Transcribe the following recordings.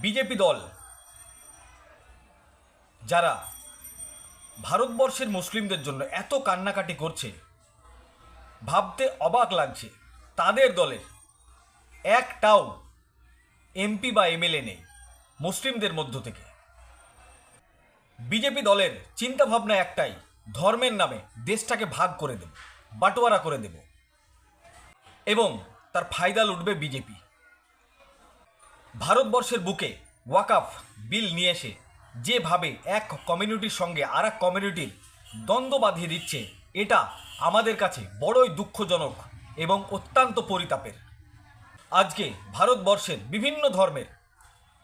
BJP দল, যারা ভারতবর্ষের মুসলিমদের জন্য এত কান্নাকাটি করছে, ভাবতে অবাক লাগছে, তাদের দলের একটাও এমপি বা এমএলএ নেই মুসলিমদের মধ্য থেকে। বিজেপি দলের চিন্তাভাবনা একটাই, ধর্মের নামে দেশটাকে ভাগ করে দেব, বাটোয়ারা করে দেব। এবং তার ফায়দা লুটবে বিজেপি। ভারতবর্ষের বুকে ওয়াকাফ বিল নিয়ে এসে যেভাবে এক কমিউনিটির সঙ্গে আর এক কমিউনিটির দ্বন্দ্ব বাঁধিয়ে দিচ্ছে, এটা আমাদের কাছে বড়ই দুঃখজনক এবং অত্যন্ত পরিতাপের। আজকে ভারতবর্ষের বিভিন্ন ধর্মের,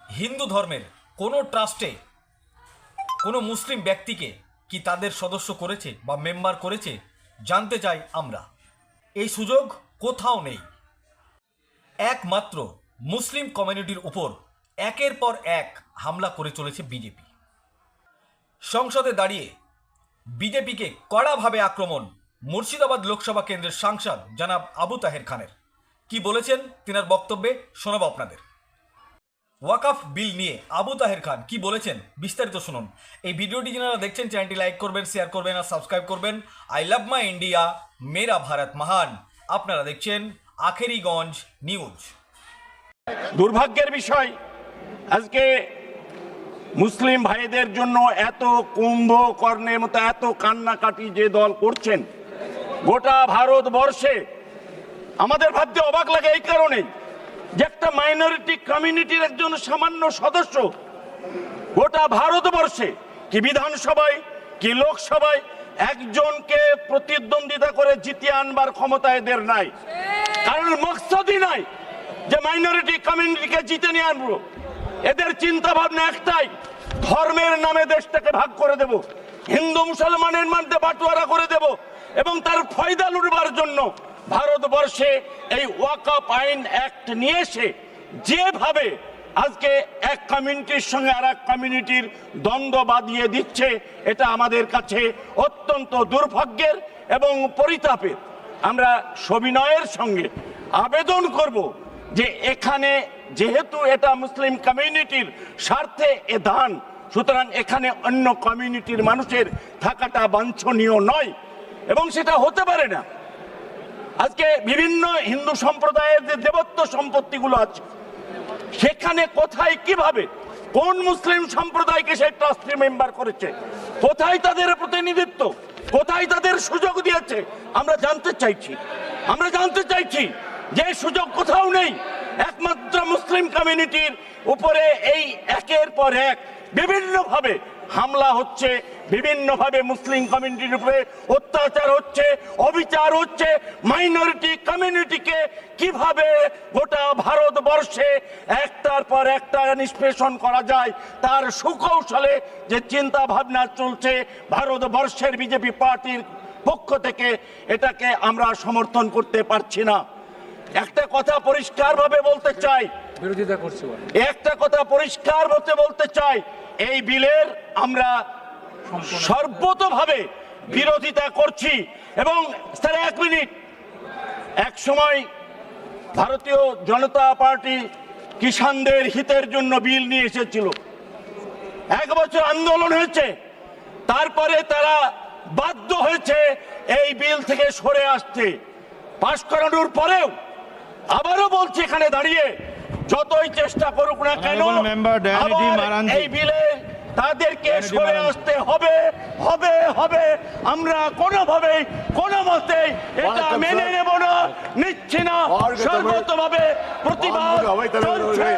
হিন্দু ধর্মের কোনো ট্রাস্টে কোনো মুসলিম ব্যক্তিকে কি তাদের সদস্য করেছে বা মেম্বার করেছে, জানতে চাই আমরা। এই সুযোগ কোথাও নেই। একমাত্র মুসলিম কমিউনিটির উপর একের পর এক হামলা করে চলেছে বিজেপি। সংসদে দাঁড়িয়ে বিজেপিকে কড়াভাবে আক্রমণ মুর্শিদাবাদ লোকসভা কেন্দ্রের সাংসদ জনাব আবু তাহের খানের। কি বলেছেন তিনার বক্তব্যে শোনাব আপনাদের। ওয়াকাফ বিল নিয়ে আবু তাহের খান কি বলেছেন বিস্তারিত শুনুন। এই ভিডিওটি যারা দেখছেন, চ্যানেলটি লাইক করবেন, শেয়ার করবেন আর সাবস্ক্রাইব করবেন। আই লাভ মাই ইন্ডিয়া, মেরা ভারত মহান। আপনারা দেখছেন আখেরিগঞ্জ নিউজ। দুর্ভাগ্যের বিষয়, আজকে মুসলিম ভাইদের জন্য এত কুম্ভকর্ণের মতো এত কান্নাকাটি যে দল করছেন, গোটা ভারতবর্ষে আমাদের ভাবতে অবাক লাগে এই কারণে যে একটা মাইনরিটি কমিউনিটির একজন সামান্য সদস্য গোটা ভারতবর্ষে কি বিধানসভায়, কি লোকসভায় একজনকে প্রতিদ্বন্দ্বিতা করে জিতিয়ে আনবার ক্ষমতা এদের নাই। কারণ মকসদই নাই। যে মাইনরিটি কমিউনিটিকে জিতে নিয়ে আনব। এদের চিন্তা ভাবনা একটাই, ধর্মের নামে দেশটাকে ভাগ করে দেব। হিন্দু মুসলমানের মধ্যে বাটোয়ারা করে দেব এবং তার ফয়দা লুটবার জন্য ভারতবর্ষে এই ওয়াকআপ আইন অ্যাক্ট নিয়ে এসে যেভাবে আজকে এক কমিউনিটির সঙ্গে আর এক কমিউনিটির দ্বন্দ্ব বাঁধিয়ে দিচ্ছে, এটা আমাদের কাছে অত্যন্ত দুর্ভাগ্যের এবং পরিতাপের। আমরা সবিনয়ের সঙ্গে আবেদন করব যে এখানে যেহেতু এটা মুসলিম কমিউনিটির স্বার্থে এ দান, সুতরাং এখানে অন্য কমিউনিটির মানুষের থাকাটা বাঞ্ছনীয় নয়, এবং সেটা হতে পারে না। আজকে বিভিন্ন হিন্দু সম্প্রদায়ের যে দেবত্ব সম্পত্তিগুলো আছে, সেখানে কোথায় কীভাবে, কোন মুসলিম সম্প্রদায়কে সেই ট্রাস্টি মেম্বার করেছে, কোথায় তাদের প্রতিনিধিত্ব, কোথায় তাদের সুযোগ দিয়েছে, আমরা জানতে চাইছি। আমরা জানতে চাইছি যে সুযোগ কোথাও নেই। একমাত্র মুসলিম কমিউনিটির উপরে এই একের পর এক বিভিন্নভাবে হামলা হচ্ছে, বিভিন্নভাবে মুসলিম কমিউনিটির উপরে অত্যাচার হচ্ছে, অবিচার হচ্ছে। মাইনরিটি কমিউনিটিকে কীভাবে গোটা ভারতবর্ষে একটার পর একটা নিষ্পেষণ করা যায়, তার সুকৌশলে যে চিন্তা ভাবনা চলছে ভারতবর্ষের বিজেপি পার্টির পক্ষ থেকে, এটাকে আমরা সমর্থন করতে পারছি না। একটা কথা পরিষ্কারভাবে বলতে চাই। বিরোধিতা করছে একটা কথা পরিষ্কার হতে বলতে চাই এই বিলের আমরা সর্বতভাবে বিরোধিতা করছি। এবং স্যার এক মিনিট। এক সময় ভারতীয় জনতা পার্টি কিষানদের হিতের জন্য বিল নিয়ে এসেছিল। এক বছর আন্দোলন হয়েছে। তারপরে তারা বাধ্য হয়েছে এই বিল থেকে সরে আসতে। পাশ করানোর পরেও আবারও বলছি এখানে দাঁড়িয়ে যতই চেষ্টা করুক না কেন এই বিলে তাদেরকে সরে আসতে হবে হবে হবে। আমরা কোনোভাবেই কোনো মতে এটা মেনে. নেব না নিচ্ছি না। সর্বতভাবে প্রতিবাদ চলছে।